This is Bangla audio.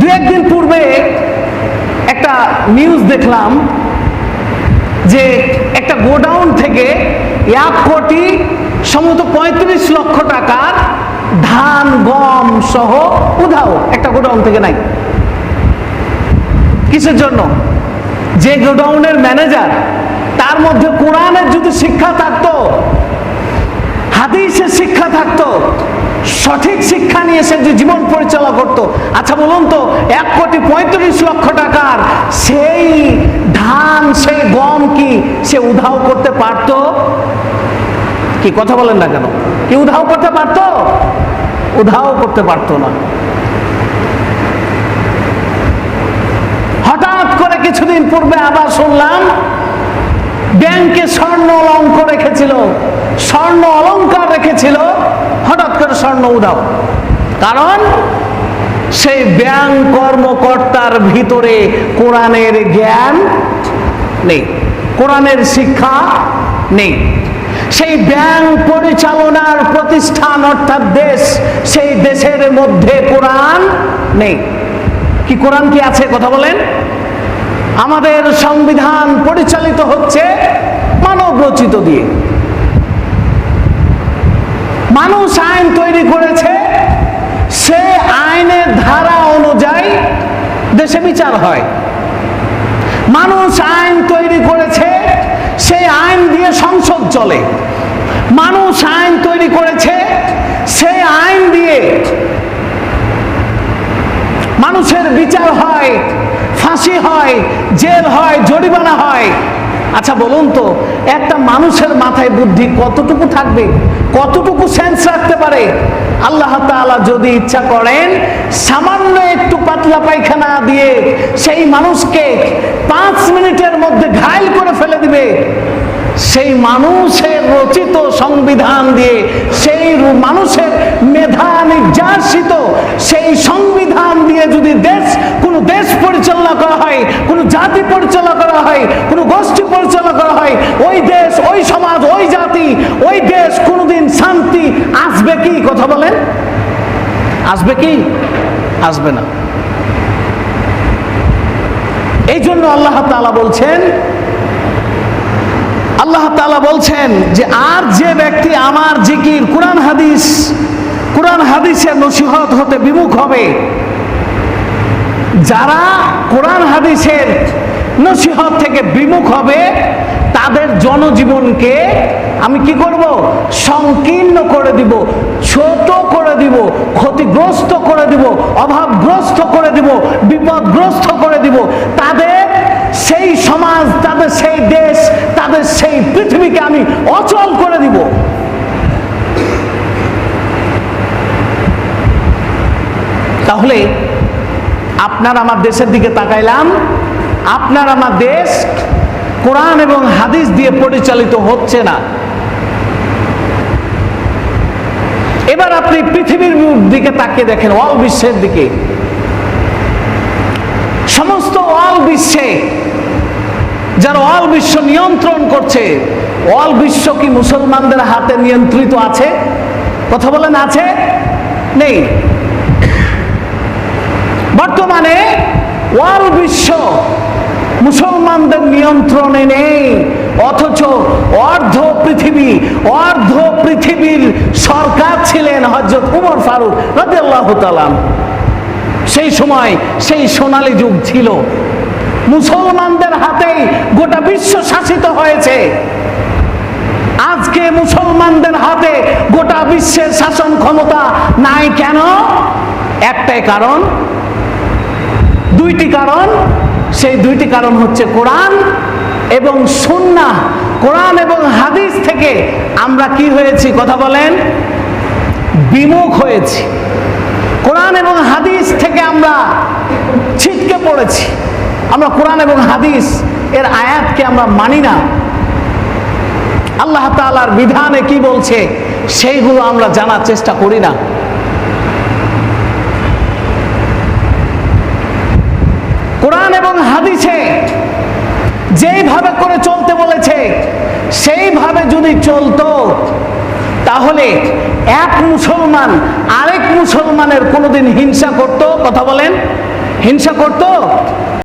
দু একদিন পূর্বে একটা নিউজ দেখলাম যে একটা গোডাউন থেকে এক কোটি সম্ভবত পঁয়ত্রিশ লক্ষ টাকার ধান, গম সহ উধাও একটা গোডাউন থেকে নাই। কিসের জন্য? যে গোডাউনের ম্যানেজার তার মধ্যে কোরআনের যদি শিক্ষা থাকতো, হাদিসের শিক্ষা থাকতো সঠিক শিক্ষা নিয়ে সে যে জীবন পরিচালনা করতো। আচ্ছা বলুন তো, এক কোটি পঁয়ত্রিশ লক্ষ টাকার সেই ধান, সেই গম কি সে উধাও করতে পারতো? কি কথা বলেন না কেন? কি উধাও করতে পারতো? উধাও করতে পারতো না। হঠাৎ করে কিছুদিন পূর্বে আবার শুনলাম, ব্যাংকে স্বর্ণ অলঙ্ক রেখেছিল। স্বর্ণ অলংকার রেখেছিল। হঠাৎ করে স্বর্ণ উদাও কারণ সেই ব্যাংক কর্মকর্তার ভিতরে কোরআনের জ্ঞান নেই, কোরআনের শিক্ষা নেই। সেই ব্যাংক পরিচালনার প্রতিষ্ঠান অর্থাৎ দেশ, সেই দেশের মধ্যে কোরআন নেই। কি কোরআন কি আছে? কথা বলেন। আমাদের সংবিধান পরিচালিত হচ্ছে মানব রচিত দিয়ে। মানুষ আইন তৈরি করেছে, সে আইনের ধারা অনুযায়ী দেশে বিচার হয়। মানুষ আইন তৈরি করেছে সেই আইন দিয়ে সংসদ চলে। মানুষ আইন তৈরি করেছে সেই আইন দিয়ে মানুষের বিচার হয়, ফাঁসি হয়, জেল হয়, জরিমানা হয়। আচ্ছা বলুন তো, একটা মানুষের মাথায় বুদ্ধি কতটুকু থাকবে? কতটুকু সেন্স রাখতে পারে? আল্লাহ তাআলা যদি ইচ্ছা করেন, সামান্য একটু পাতলা পায়খানা দিয়ে সেই মানুষকে পাঁচ মিনিটের মধ্যে ঘায়ল করে ফেলে দিবে। সেই মানুষের রচিত সংবিধান দিয়ে, সেই মানুষের মেধা নির্যাসিত, সেই সংবিধান দিয়ে যদি দেশ, কোনো দেশ পরিচালনা করা হয় জাতি পরিচালনা করা হয়, কোনো গোষ্ঠী পরিচালনা করা হয়, ওই দেশ, ওই সমাজ, ওই জাতি, ওই দেশ কোনোদিন শান্তি আসবে কি? কথা বলেন। আসবে কি? আসবে না। এই জন্য আল্লাহ তাআলা বলছেন, আল্লাহ তাআলা বলছেন যে, আর যে ব্যক্তি আমার জিকির, কোরআন হাদিস, কোরআন হাদিসের নসিহত হতে বিমুখ হবে যারা কোরআন হাদিসের নসিহত থেকে বিমুখ হবে, তাদের জনজীবনকে আমি কি করব? সংকীর্ণ করে দিব, ছোট করে দিব, ক্ষতিগ্রস্ত করে দিব, অভাবগ্রস্ত করে দিব, বিপদগ্রস্ত করে দিব। তাদের সেই সমাজ, তাদের সেই দেশ, তাদের সেই পৃথিবীকে আমি অচল করে দিব তাহলে আপনার আমার দেশের দিকে তাকাইলাম, আপনার আমার দেশ কোরআন এবং হাদিস দিয়ে পরিচালিত হচ্ছে না। এবার আপনি পৃথিবীর দিকে তাকিয়ে দেখেন অল বিশ্বের দিকে। সমস্ত অল বিশ্বে, যারা অল বিশ্ব নিয়ন্ত্রণ করছে অল বিশ্ব কি মুসলমানদের হাতে নিয়ন্ত্রিত আছে? কথা বলেন, আছে? নেই। বর্তমানে ওয়াল বিশ্ব মুসলমানদের নিয়ন্ত্রণে নেই, অথচ অর্ধ পৃথিবী, অর্ধ পৃথিবীর সরকার ছিলেন হজরত উমর ফারুক রাদিয়াল্লাহু তাআলা সেই সময় সেই সোনালী যুগ ছিল। মুসলমানদের হাতেই গোটা বিশ্ব শাসিত হয়েছে। আজকে মুসলমানদের হাতে গোটা বিশ্বের শাসন ক্ষমতা নাই কেন? একটাই কারণ দুইটি কারণ। সেই দুইটি কারণ হচ্ছে কোরআন এবং সুন্না কোরআন এবং হাদিস থেকে আমরা কি হয়েছি? কথা বলেন। বিমুখ হয়েছি। কোরআন এবং হাদিস থেকে আমরা ছিটকে পড়েছি। আমরা কোরআন এবং হাদিস এর আয়াতকে আমরা মানি না। আল্লাহ তাআলার বিধানে কি বলছে? সেইগুলো আমরা জানার চেষ্টা করি না কোরআন এবং হাদিসে যেইভাবে করে চলতে বলেছে, সেইভাবে যদি চলতো, তাহলে এক মুসলমান আরেক মুসলমানের কোনোদিন হিংসা করতো? কথা বলেন। হিংসা করতো?